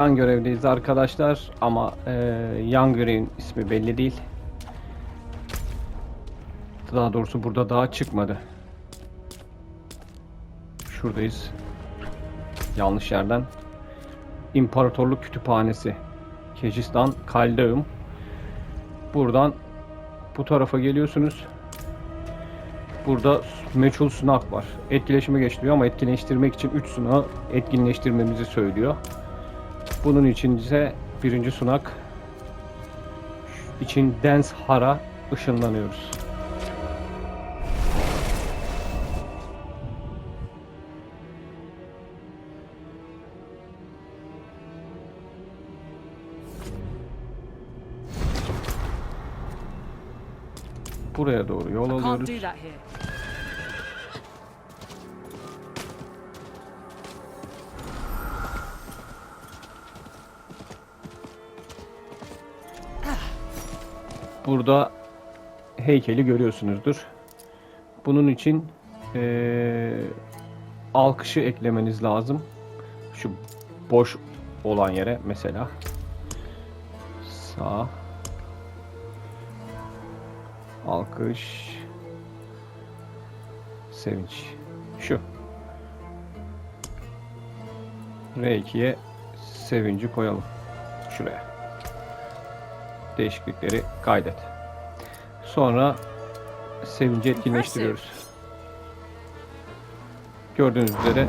Yan görevdeyiz arkadaşlar ama e, yan görevin ismi belli değil. Daha doğrusu burada daha çıkmadı. Şuradayız. Yanlış yerden. İmparatorluk Kütüphanesi. Kejistan Kaldeum. Buradan bu tarafa geliyorsunuz. Burada meçhul sunak var. Etkileşime geçiliyor ama etkileştirmek için 3 sunağı etkinleştirmemizi söylüyor. Bunun için ise birinci sunak için Dens Har'a ışınlanıyoruz. Buraya doğru yol alıyoruz. Burada heykeli görüyorsunuzdur. Bunun için eee, alkışı eklemeniz lazım. Şu boş olan yere mesela. Sağ. Alkış. Sevinç. Şu. R2'ye sevinci koyalım. Şuraya değişiklikleri kaydet. Sonra sevinci etkinleştiriyoruz. Gördüğünüz üzere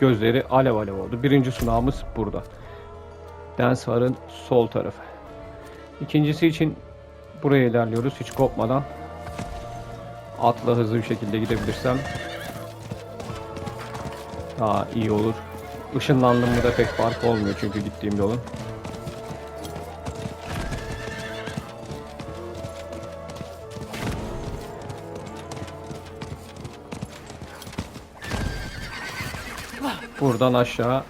gözleri alev alev oldu. Birinci sunağımız burada. Densvar'ın sol tarafı. İkincisi için buraya ilerliyoruz hiç kopmadan. Atla hızlı bir şekilde gidebilirsem daha iyi olur. Işınlandım mı da pek fark olmuyor çünkü gittiğim yolun. Buradan aşağı.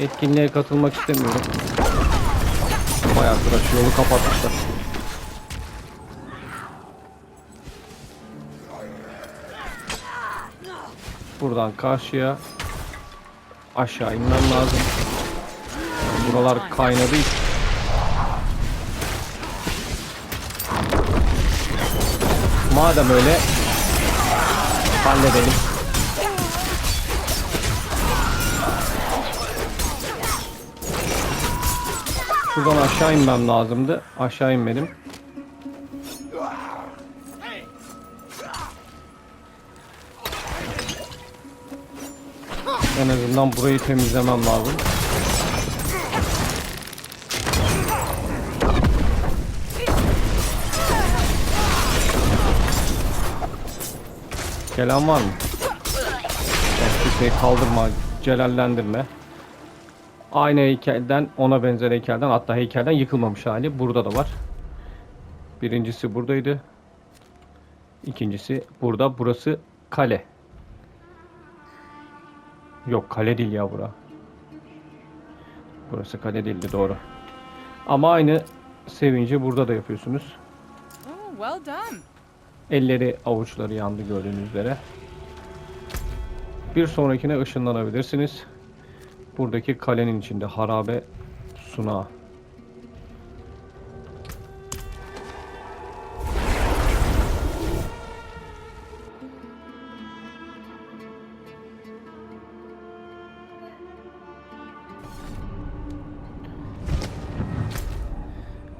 Etkinliğe katılmak istemiyorum. Bayağı tıraş yolu kapatmışlar. Buradan karşıya aşağı inmem lazım. Buralar kaynadı. Madem öyle halledelim. Şuradan aşağı inmem lazımdı. Aşağı inmedim. En azından burayı temizlemem lazım. Gelen var mı? Kimseyi kaldırma, celallendirme. Aynı heykelden ona benzer heykelden hatta heykelden yıkılmamış hali burada da var. Birincisi buradaydı. İkincisi burada. Burası kale. Yok kale değil ya bura. Burası kale değildi doğru. Ama aynı sevinci burada da yapıyorsunuz. Oh. Elleri avuçları yandı gördüğünüz üzere. Bir sonrakine ışınlanabilirsiniz. Buradaki kalenin içinde harabe sunağı.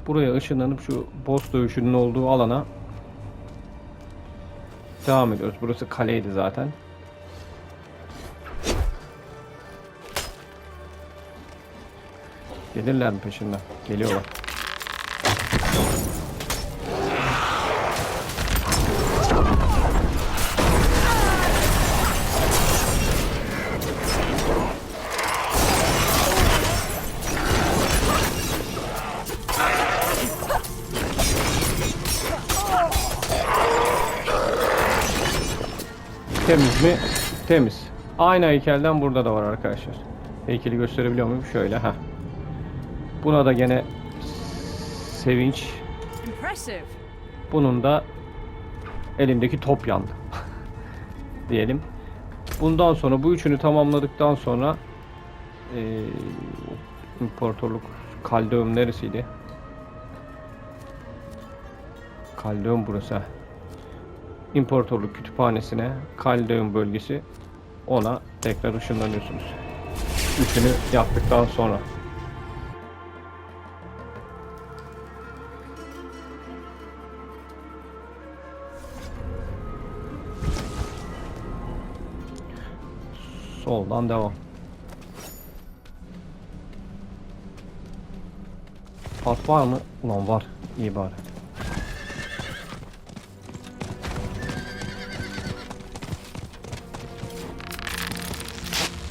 Buraya ışınlanıp şu boss dövüşünün olduğu alana devam ediyoruz. Burası kaleydi zaten. Gelirler mi peşinden? Geliyorlar. Temiz mi? Temiz. Aynı heykelden burada da var arkadaşlar. Heykeli gösterebiliyor muyum? Şöyle ha. Buna da gene sevinç. Bunun da elindeki top yandı. Diyelim. Bundan sonra bu üçünü tamamladıktan sonra eee imparatorluk Kaldeum neresiydi? Kaldeum burası. İmparatorluk kütüphanesine Kaldeum bölgesi ona tekrar ışınlanıyorsunuz. Üçünü yaptıktan sonra. Soldan devam. At var mı? Ulan var. İyi bari.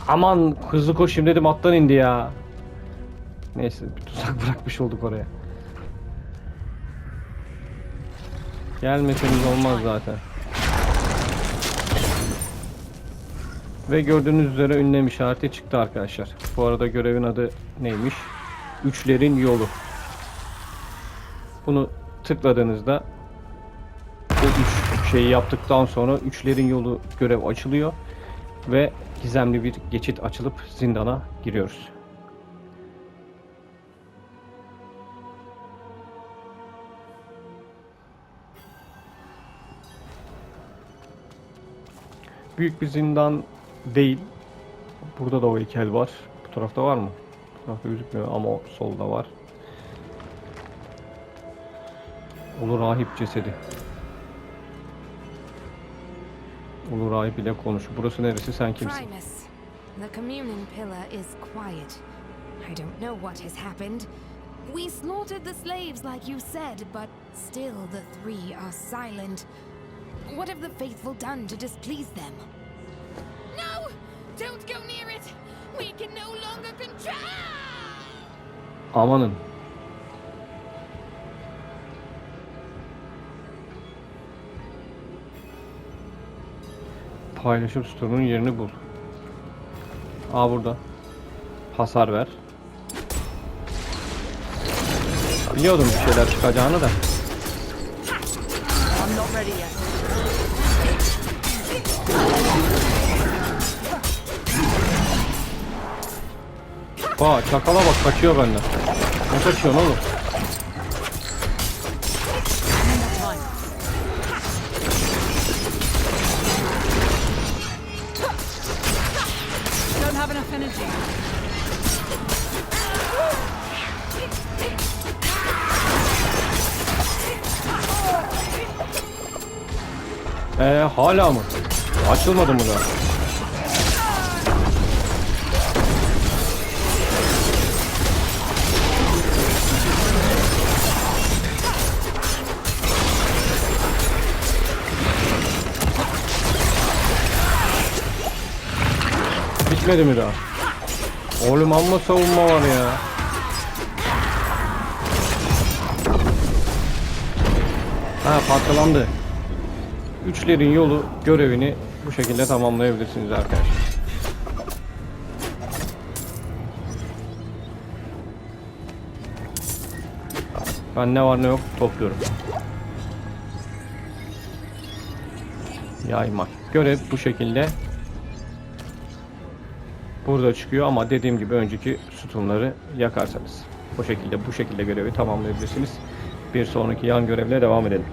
Aman hızlı koşayım dedim attan indi ya. Neyse bir tuzak bırakmış olduk oraya. Gelmeseniz olmaz zaten. Ve gördüğünüz üzere ünlem işareti çıktı arkadaşlar. Bu arada görevin adı neymiş? Üçlerin yolu. Bunu tıkladığınızda bu üç şeyi yaptıktan sonra üçlerin yolu görev açılıyor ve gizemli bir geçit açılıp zindana giriyoruz. Büyük bir zindan değil. Burada da o heykel var. Bu tarafta var mı? Bu tarafta gözükmüyor ama o solda var. Ulu rahip cesedi. Ulu rahip ile konuş. Burası neresi? Sen kimsin? Primus, the communion pillar is quiet. I don't know what has happened. We slaughtered the slaves like you said, but still the three are silent. What have the faithful done to displease them? Don't go near it! We can no longer control! Amanın. Paylaşım sütunun yerini bul. Aa burada. Hasar ver. Biliyordum bir şeyler çıkacağını da. I'm not ready yet. Aa çakala bak kaçıyor benden. Ne kaçıyorsun oğlum? Ee hala mı? Açılmadı mı da? Bitmedi mi daha? Oğlum amma savunma var ya. Ha parçalandı. Üçlerin yolu görevini bu şekilde tamamlayabilirsiniz arkadaşlar. Ben ne var ne yok topluyorum. Yaymak. Görev bu şekilde. Burada çıkıyor ama dediğim gibi önceki sütunları yakarsanız. Bu şekilde bu şekilde görevi tamamlayabilirsiniz. Bir sonraki yan görevle devam edelim.